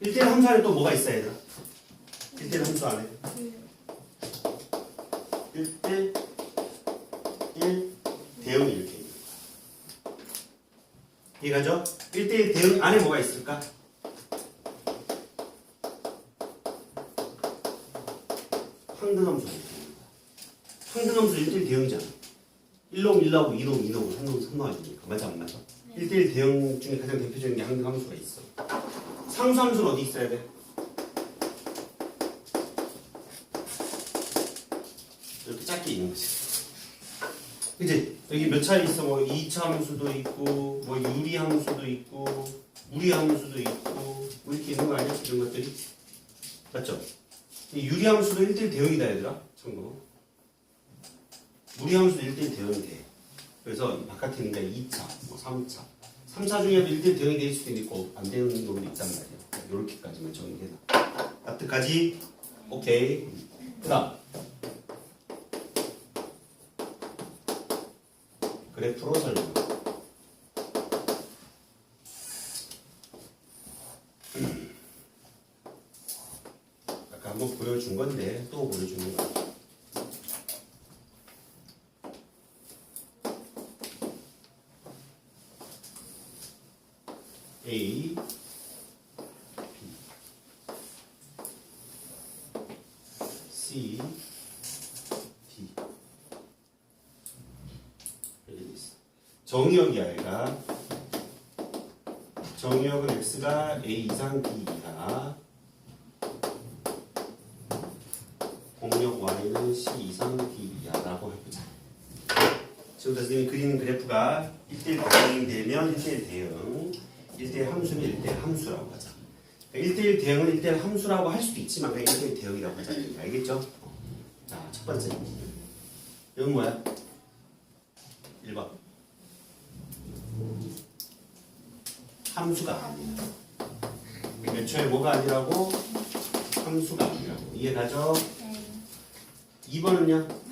일대일 함수 안에 또 뭐가 있어야 되나? 일대일 함수 안에. 1대 1 대응이 이렇게 있는 거야. 이해가죠? 1대1 대응 안에 뭐가 있을까? 이렇게 있는 거야. 황등함수 1대1 대응이잖아. 1놈 1나오고 2놈 2나오고 3놈 3 나와주니까 맞아 안 맞아? 1대1 대응 중에 가장 대표적인 게 황등함수가 있어. 상수함수는 어디 있어야 돼? 이렇게 작게 있는 거지. 그지? 여기 몇 차이 있어? 뭐 2차 함수도 있고, 뭐 유리 함수도 있고, 무리 함수도 있고, 뭐 이렇게 있는 거 아니야? 이런 것들이? 맞죠? 이 유리 함수도 1대1 대응이다, 얘들아. 참고. 무리 함수도 1대1 대응이 돼. 그래서 이 바깥에 있는 게 2차, 뭐 3차. 3차 중에도 1대1 대응이 될 수도 있고, 안 되는 놈도 있단 말이야. 이렇게까지만 정리해서. 납득까지? 오케이. 그 다음. 그래프로 설명. 아까 한번 보여준 건데 또 보여주는 거야. A, B, C, D. 얘가 정의역은 x가 a 이상 b 이하. 공역 y는 c 이상 b 이하라고 해보자. 지금 선생님이 그리는 그래프가 1대1 대응이 되면 1대1 대응 1대1 함수는 1대1 함수라고 하자 1대1 대응은 1대1 함수라고 할 수도 있지만 그냥 1대1 대응이라고 하자 알겠죠? 자 첫 번째 이건 뭐야? 1번 함수가 아니야 몇 초에 뭐가 아니라고? 함수가 아니라고 이해가죠? 2번은요?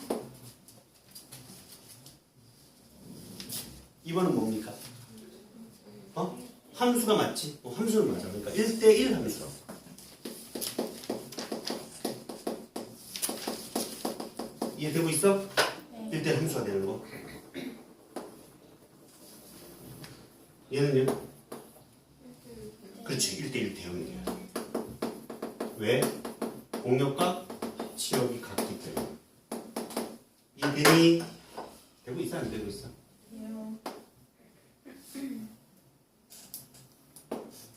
2번은 뭡니까? 어? 함수가 맞지? 어, 함수는 맞아 그러니까 1대1 함수라고 이해되고 있어? 1대1 함수가 되는 거 얘는요?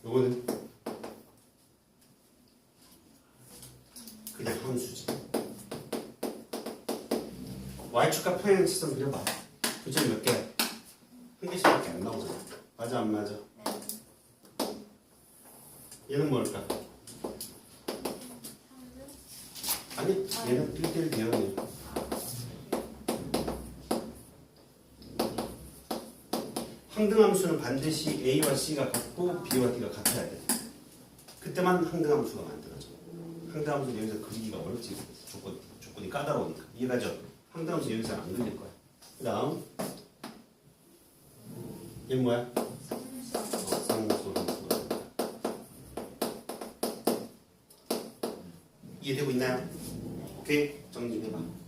요거는 그냥 함수지 y축과 평행 지점 그려봐 교점 몇 개야? 한 개씩밖에 안 나오잖아 맞아 안 맞아? 얘는 뭘까? 아니 얘는 1대1 대응이야 항등함수는 반드시 A와 C가 같고 B와 D가 같아야 돼. 그때만 항등함수가 만들어져. 항등함수는 여기서 그리기가 어렵지. 조건, 조건이 까다로우니까. 이해가죠? 항등함수 여기서 안 그릴 거야. 그 다음 얘는 뭐야? 어, 이해되고 있나요? 오케이. 정리 좀 해봐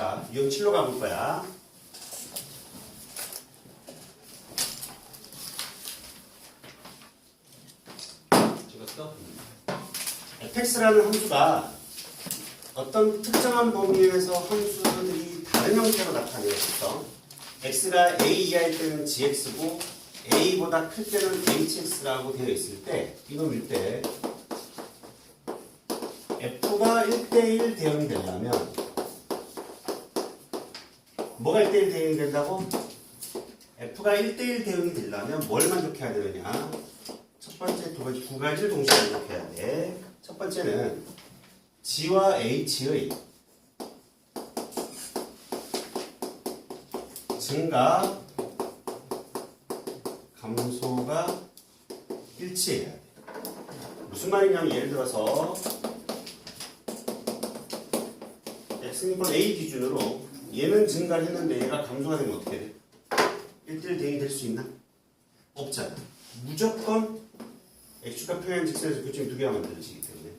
자, 유형 7로 가볼 거야. 찍었어? fx라는 함수가 어떤 특정한 범위에서 함수들이 다른 형태로 나타내고 있어. x가 a 이하일 때는 gx고 a보다 클 때는 hx라고 되어 있을 때 이놈일 때 f가 1대1 대응이 되려면 뭐가 1대1 대응이 된다고? F가 1대1 대응이 되려면 뭘 만족해야 되느냐? 첫 번째, 두 번째 두 가지를 동시에 만족해야 돼. 첫 번째는 G와 H의 증가, 감소가 일치해야 돼. 무슨 말이냐면 예를 들어서 x니까 a 기준으로 얘는 증가를 했는데 얘가 감소가 되면 어떻게 돼? 1대1 대응이 될 수 있나? 없잖아. 무조건 x가 표현 직선에서 교점이 두 개가 만들어지기 때문에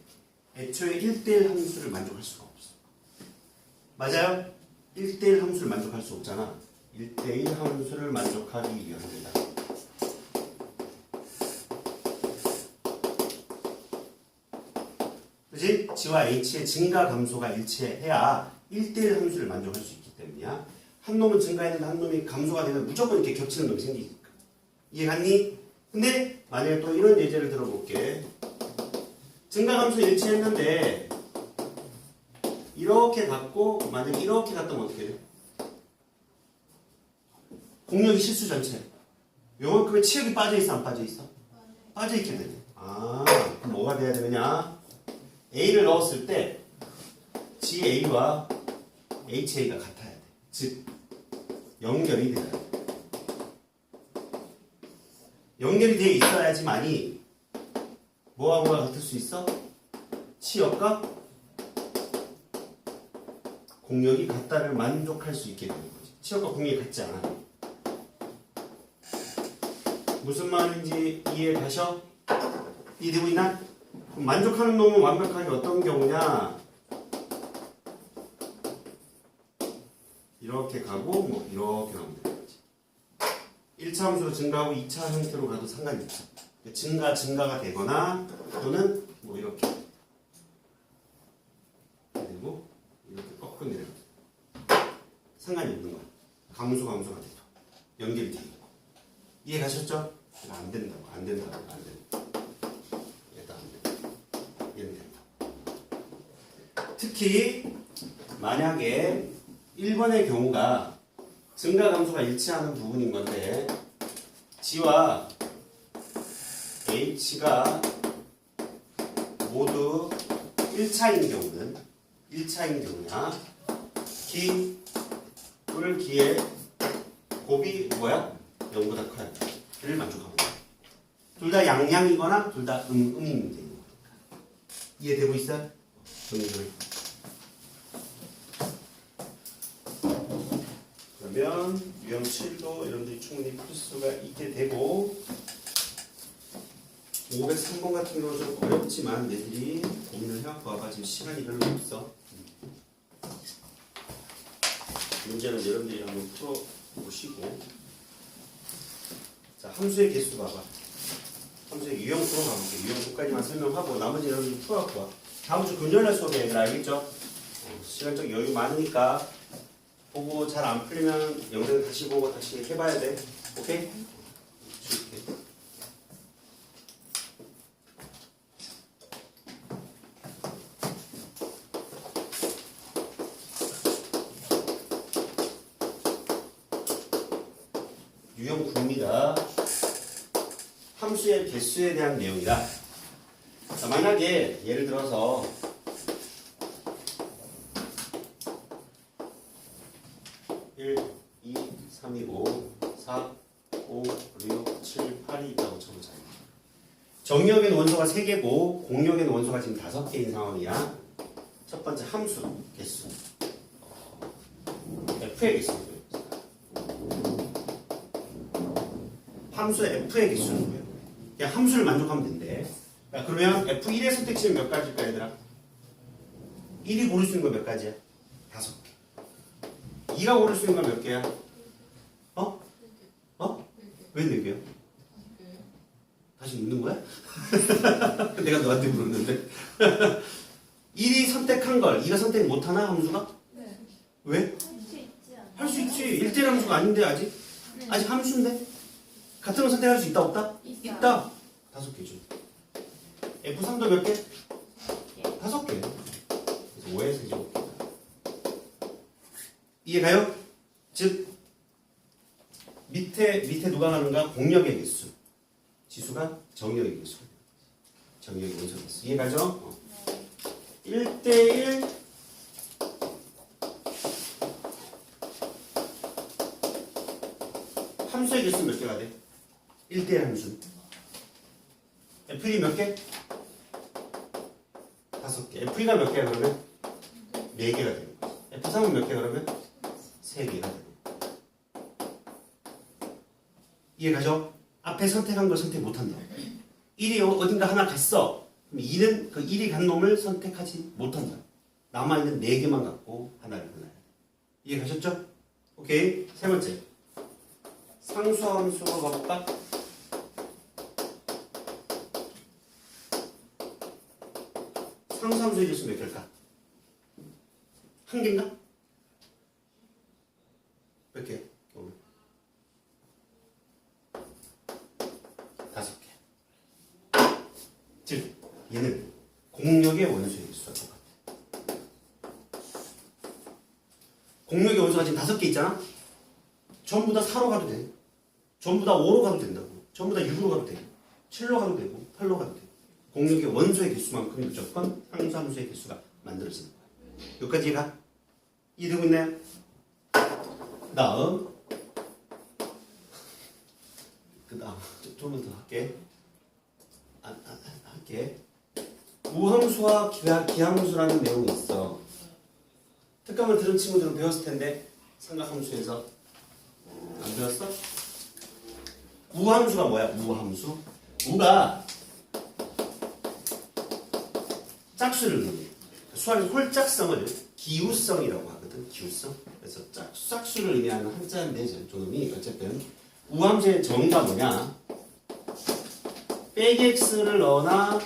애초에 1대1 함수를 만족할 수가 없어. 맞아요? 1대1 함수를 만족할 수 없잖아. 1대1 함수를 만족하기 위함이다. 그지? G와 H의 증가 감소가 일치해야 1대1 함수를 만족할 수 있기 때문이야. 한 놈은 증가했는데 한 놈이 감소가 되면 무조건 이렇게 겹치는 놈이 생기니까. 이해갔니? 근데 만약에 또 이런 예제를 들어볼게. 증가 감소 일치했는데 이렇게 갔고 만약에 이렇게 갔다면 어떻게 돼? 공력이 실수 전체. 요만큼의 치역이 빠져있어 안 빠져있어? 빠져있게 되네. 아, 그럼 뭐가 돼야 되느냐? A를 넣었을 때 GA와 HA가 같아야 돼. 즉 연결이 돼야 돼. 연결이 돼 있어야지만이 뭐가 같을 수 있어? 치역과 공력이 같다를 만족할 수 있게 되는 거지. 치역과 공력이 같지 않아. 무슨 말인지 이해 가셔? 이해되고 있나? 만족하는 놈은 완벽하게 어떤 경우냐? 이렇게 가고 뭐 이렇게 가면 되는 거지. 1차 함수로 증가하고 2차 형태로 가도 상관이 없어. 그러니까 증가 증가가 되거나 또는 뭐 이렇게 그리고 이렇게 꺾어 내려 상관이 없는 거야. 감수 감수가 돼도 연결이 돼 있고 이해 가셨죠? 안 된다고 안 된다고 안 된다. 된다. 특히 만약에 1번의 경우가 증가 감소가 일치하는 부분인 건데 G와 H가 모두 1차인 경우는 1차인 경우냐? 기 또는 기의 곱이 뭐야? 0보다 커야 를 만족하고. 둘다 양양이거나 둘 다 음, 되는 거니까 이해되고 있어? 정리 를 그러면 유형 7도 여러분들이 충분히 풀 수가 있게 되고 503번 같은 경우는 좀 어렵지만 얘들이 고민을 해갖고 와봐 지금 시간이 별로 없어. 문제는 여러분들이 한번 풀어보시고. 자 함수의 개수 봐봐. 함수의 유형 풀어 가볼게 유형 수까지만 설명하고 나머지 여러분들 풀어갖고 와. 다음 주 금요일날 수업에 얘들 알겠죠? 어, 시간적 여유 많으니까 보고 잘 안 풀리면 영상 다시 보고 다시 해봐야 돼. 오케이? 유형 9입니다. 함수의 개수에 대한 내용이다. 자, 만약에 예를 들어서 4, 5, 6, 7, 8이 있다고 쳐보자. 정역엔 원소가 3개고 공역엔 원소가 지금 5개인 상황이야. 첫 번째 함수 개수. 어, f의 개수는 함수 f의 개수는 뭐예요? 그냥 함수를 만족하면 된대. 야, 그러면 f1의 선택지는 몇 가지일까 얘들아? 1이 고를 수 있는 거 몇 가지야? 다섯 개. 2가 고를 수 있는 거 몇 개야? 왜 4개야? 다시 묻는 거야? 내가 너한테 물었는데 1이 선택한 걸 2가 선택 못하나 함수가? 네. 왜? 할 수 있지 않아요? 할수 있지 1대1 함수가 아닌데 아직? 네. 아직 함수인데? 같은 걸 선택할 수 있다 없다? 있어요. 있다 다섯 개죠 F3도 몇 개? 개. 다섯 개 그래서 5에서 이제 5개 이해가요? 즉 밑에 밑에 누가 가는가 공력의 개수 지수가 정력의 개수 정력의 원소 개수 이해가죠? 어. 1대1 함수의 개수 몇 개가 돼? 1대1 함수 F1이 몇 개? 다섯 개 F2가 몇 개야 그러면? 네 개가 되는 거지 F3은 몇 개 그러면? 세 개가 되는 거야 이해가죠? 앞에 선택한 걸 선택 못한다 1이 어딘가 하나 갔어 그럼 2는 그 1이 간 놈을 선택하지 못한다 남아있는 네 개만 갖고 하나를 골라야 돼 이해가셨죠? 오케이 세 번째 상수함수가 뭘까? 상수함수의 개수 몇 개일까? 한 개인가? 몇 개? 오늘 다섯 개. 즉 얘는 공력의 원소의 개수가 똑같아. 공력의 원소가 지금 다섯 개 있잖아. 전부 다 4로 가도 돼. 전부 다 5로 가도 된다고. 전부 다 6으로 가도 돼. 7로 가도 되고 8로 가도 돼. 공력의 원소의 개수만큼 무조건 상수함수의 개수가 만들어지는 거야. 여기까지 가. 이해되고 있나요? 그 다음 그 다음 조금만 더 할게. 아, 아, 아, 할게. 우함수와 기하, 기함수라는 내용이 있어. 특강을 들은 친구들은 배웠을 텐데 삼각함수에서. 안 배웠어? 우함수가 뭐야? 우함수? 우가 짝수를 의미해. 수학의 홀짝성을 기우성이라고 하거든 기우성. 그래서 짝, 짝수를 의미하는 한자인데 저- 저놈이 어쨌든 우함수의 정의가 뭐냐? 빼기 x를 넣거나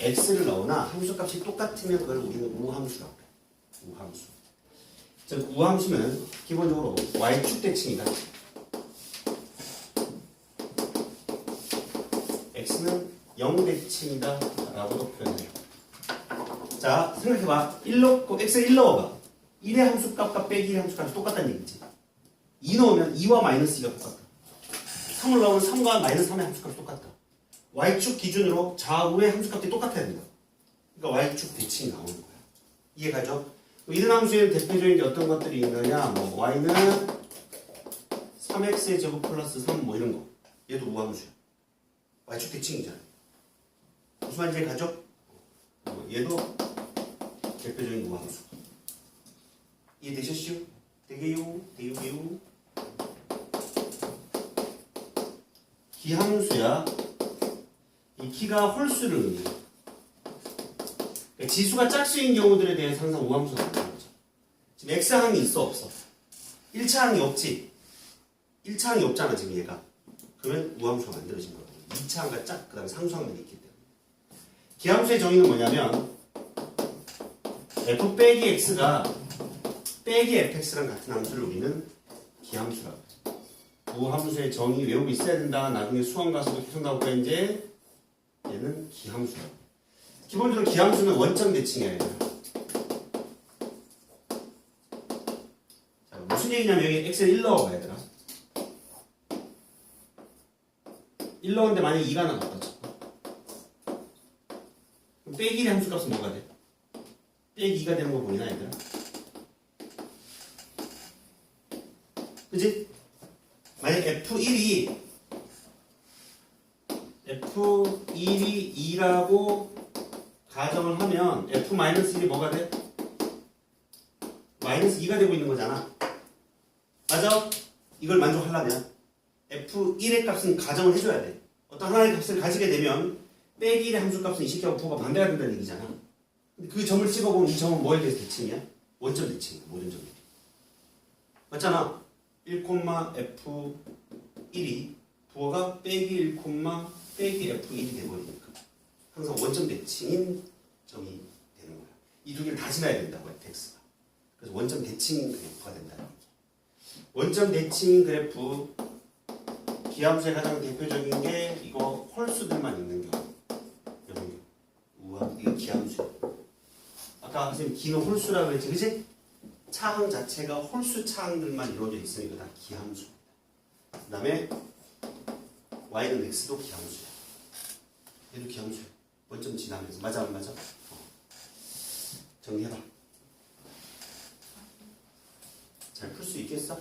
x를 넣거나 함수값이 똑같으면 그걸 우리는 우함수라고 해 우함수. 즉 우함수는 기본적으로 y축 대칭이다. x는 0 대칭이다 라고도 표현해요. 자 생각해봐. 1 넣고 x 1 넣어봐. 1의 함수값과 빼기 1의 함수값이 똑같다는 얘기지. 2 넣으면 2와 마이너스 2가 똑같다 3을 넣으면 3과 마이너스 3의 함수값이 똑같다 y축 기준으로 좌우의 함수값이 똑같아야 된다 그러니까 y축 대칭이 나오는 거야 이해가죠? 이런 함수의 대표적인 게 어떤 것들이 있느냐 뭐 y는 3x의 제곱 플러스 3 뭐 이런 거 얘도 우함수야 y축 대칭이잖아 무슨 말인지 가죠? 어, 얘도 대표적인 우함수 이해되셨슈? 되게요? 되요게요? 기함수야. 이 키가 홀수를 의미해. 그러니까 지수가 짝수인 경우들에 대해서 항상 우함수가 나오는 거죠. 지금 x항이 있어 없어? 1차항이 없지? 1차항이 없잖아 지금 얘가. 그러면 우함수가 만들어진 거거든요 2차항과 짝, 그 다음에 상수항들이 있기 때문에. 기함수의 정의는 뭐냐면 f 빼기 x가 빼기 fx랑 같은 함수를 우리는 기함수라고 해요. 우함수의 정의 외우고 있어야 된다. 나중에 수학 가서도 계속 나올 거야 이제 얘는 기함수라고. 기본적으로 기함수는 원점 얘들아. 자, 무슨 얘기냐면 여기 x를 1 넣어봐 얘들아. 1 넣었는데 만약에 2가 나갔다 쳐. 그럼 빼기 1의 함수 값은 뭐가 돼? 빼기 2가 되는 거 보이나 얘들아? 그지? 만약 F1이 F1이 2라고 가정을 하면 F-1이 뭐가 돼? 마이너스 2가 되고 있는 거잖아 맞아? 이걸 만족하려면 F1의 값은 가정을 해줘야 돼 어떤 하나의 값을 가지게 되면 빼기 1의 함수 값은 이 새끼하고 부호가 반대가 된다는 얘기잖아 근데 그 점을 찍어보면 이 점은 뭐에 대해서 대칭이야? 원점 대칭이야 모든 점이 맞잖아 1, F1이 부호가 빼기 1, 빼기 F1이 돼버리니까 항상 원점 대칭인 점이 되는 거야. 이 두 개를 다 지나야 된다고 fx가. 그래서 원점 대칭인 그래프가 된다는 얘기. 원점 대칭인 그래프 기함수의 가장 대표적인 게 이거 홀수들만 있는 경우. 이런 경우. 우와, 이거 기함수. 아까 선생님 기는 홀수라고 했지, 그지? 차항 자체가 홀수 차항들만 이루어져 있으니까 다 기함수. 그 다음에 y는 x도 기함수야. 얘도 기함수야. 원점 지나면서 맞아 안 맞아? 어. 정리해봐. 잘 풀 수 있겠어?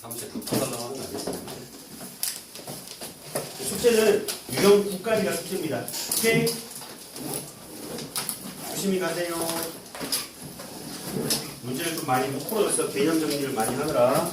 다음 주에 다 풀달라고 하는 거 아니겠어? 숙제는 유형 9까지가 숙제입니다. 오케이? 조심히 가세요. 문제를 좀 많이 못 풀어서 개념 정리를 많이 하느라.